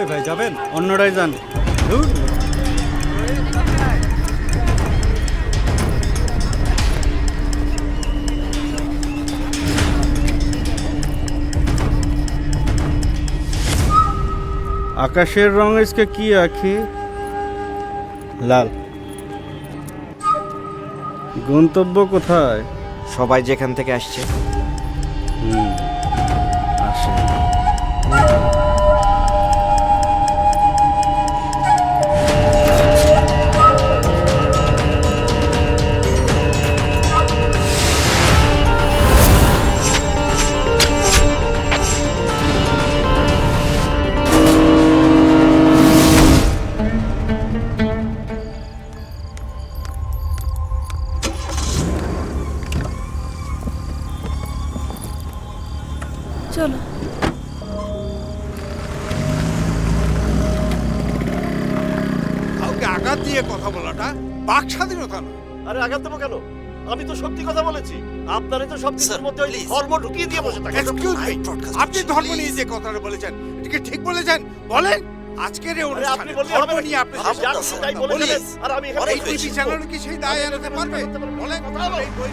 এই ভাই যাবেন? অন্যরাই যান আকাশের রং আজকে কি আখি? লাল। গন্তব্য কোথায়? সবাই যেখান থেকে আসছে। হুম। চলো। কাউকে আঘাত দিয়ে কথা বলাটা বাক স্বাধীনতা না আরে আঘাত দেবো কেন? আমি তো সত্যি কথা বলেছি। আপনারই তো সব কিছুর মধ্যে ওই ধর্ম ঢুকিয়ে দিয়ে বসে থাকে এক্সকিউজ মি আপনি ধর্ম নিয়ে যে কথাটা বলেছেন এটা কি ঠিক বলেছেন? বলেন। আজকের এই অনুষ্ঠানে ধর্ম হবে। না। নিয়ে আপনি তাই বলে পুলিশ, দেবেন। আর আমি এখানে এই টিভি। চ্যানেল কি সেই দায় এড়াতে পারবে? বলেন। এই বই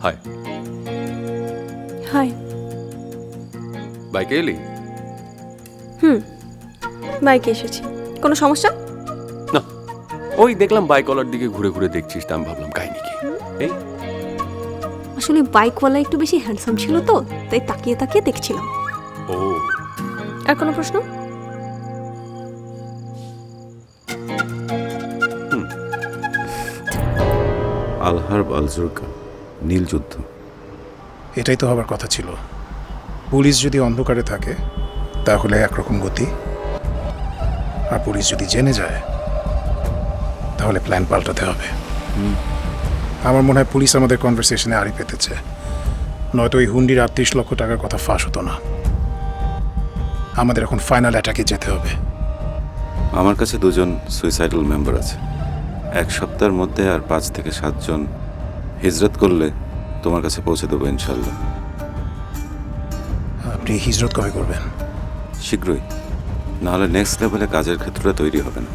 হাই হাই বাইকে এলি হুম বাইকে এসেছি? কোনো সমস্যা? না। ওই দেখলাম বাইকওয়ালার দিকে ঘুরে ঘুরে দেখছিস তা আমি ভাবলাম কাহিনি কি? এই? আসলে বাইকওয়ালা একটু বেশি হ্যান্ডসাম ছিল তো তাই তাকিয়ে তাকিয়ে দেখছিলাম। ও। আর কোনো প্রশ্ন? আলহার আলজুরকা নীল যুদ্ধ। এটাই তো হবার কথা ছিল। পুলিশ যদি অন্ধকারে থাকে তাহলে একরকম গতি। আর পুলিশ যদি জেনে যায় তাহলে প্ল্যান পাল্টাতে হবে। আমার মনে হয় পুলিশ আমাদের কনভারসেশনে আড়ি পেতেছে। নয়তো ওই হুন্ডির আটত্রিশ লক্ষ টাকার কথা ফাঁস হতো না। আমাদের এখন ফাইনাল অ্যাটাকে যেতে হবে। আমার কাছে দুজন সুইসাইডাল মেম্বার আছে। এক সপ্তাহের মধ্যে আর পাঁচ থেকে সাতজন হিজরত করলে তোমার কাছে পৌঁছে দেবো ইনশাল্লাহ আপনি হিজরত কবে করবেন? শীঘ্রই। নাহলে নেক্সট লেভেলে কাজের ক্ষেত্রটা তৈরি হবে না।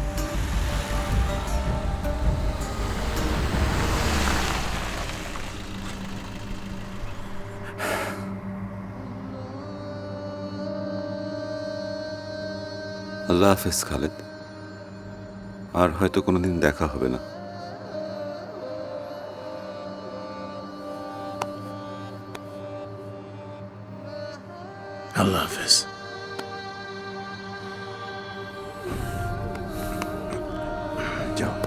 আল্লাহ হাফেজ খালেদ। আর হয়তো কোনোদিন দেখা হবে না। I love this. Joe.